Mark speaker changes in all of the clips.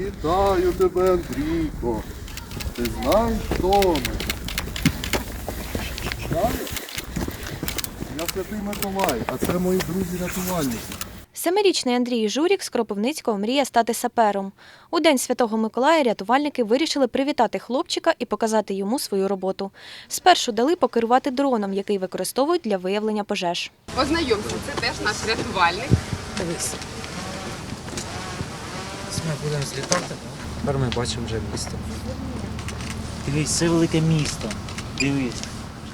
Speaker 1: Вітаю тебе, Андрійко. Ти знаєш, хто ми? Я святий Миколай, а це мої друзі-рятувальники.
Speaker 2: Семирічний Андрій Журік з Кропивницького мріє стати сапером. У день Святого Миколая рятувальники вирішили привітати хлопчика і показати йому свою роботу. Спершу дали покерувати дроном, який використовують для виявлення пожеж.
Speaker 3: Познайомся, це теж наш рятувальник.
Speaker 4: Ми будемо злітати. Тепер ми бачимо вже місто.
Speaker 5: Дивись, це велике місто. Дивись.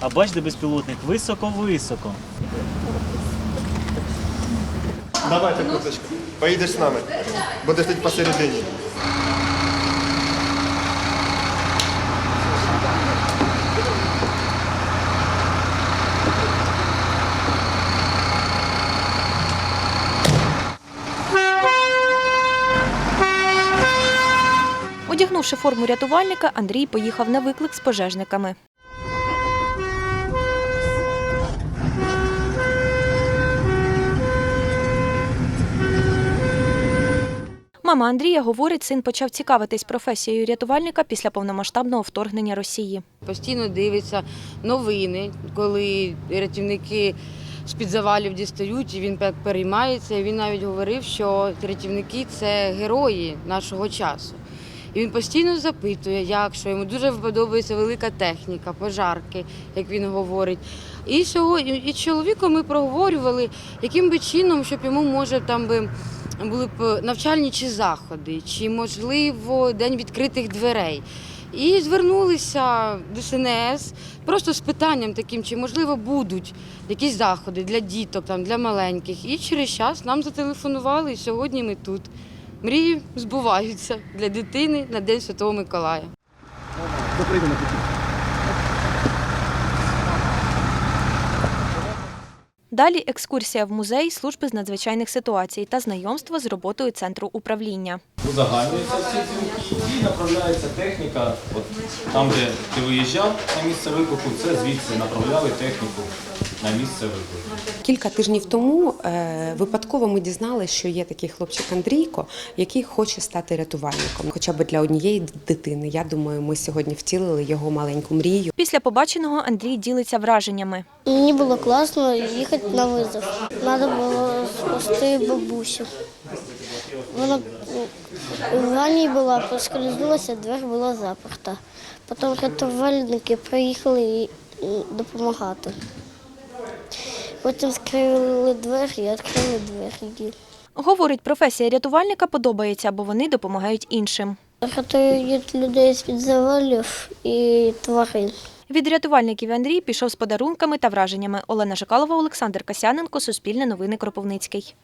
Speaker 5: А бач, де безпілотник високо-високо.
Speaker 6: Давайте, куточка, Поїдеш з нами. Будеш тут посередині.
Speaker 2: Одягнувши форму рятувальника, Андрій поїхав на виклик з пожежниками. Мама Андрія говорить, син почав цікавитись професією рятувальника після повномасштабного вторгнення Росії.
Speaker 7: Постійно дивиться новини, коли рятівники з-під завалів дістають, і він переймається. Він навіть говорив, що рятівники це герої нашого часу. І він постійно запитує, як що йому дуже подобається велика техніка, пожарки, як він говорить. І сьогодні і чоловіком ми проговорювали, яким би чином, щоб йому може там би були б навчальні чи заходи, чи можливо день відкритих дверей. І звернулися до СНС просто з питанням таким, чи можливо будуть якісь заходи для діток, там, для маленьких. І через час нам зателефонували, і сьогодні ми тут. Мрії збуваються для дитини на День Святого Миколая.
Speaker 2: Далі екскурсія в музей служби з надзвичайних ситуацій та знайомство з роботою центру управління.
Speaker 8: узагальнюються всі і направляється техніка. От там, де ти виїжджав на місце виклику, це звідси направляли техніку на місце виклику.
Speaker 9: Кілька тижнів тому е, випадково ми дізналися, що є такий хлопчик Андрійко, який хоче стати рятувальником, хоча б для однієї дитини. Я думаю, ми сьогодні втілили його маленьку мрію.
Speaker 2: Після побаченого Андрій ділиться враженнями.
Speaker 10: Мені було класно їхати на визов. Треба було спасти бабусю. Вона в ванні була, поскользнулася, двері була заперта. Потім рятувальники приїхали допомагати. Потім скрили двері і відкрили двері.
Speaker 2: Говорить, професія рятувальника подобається, бо вони допомагають іншим.
Speaker 10: Рятують людей з-під завалів і тварин.
Speaker 2: Від рятувальників Андрій пішов з подарунками та враженнями. Олена Жикалова, Олександр Касяненко, Суспільне новини Кропивницький.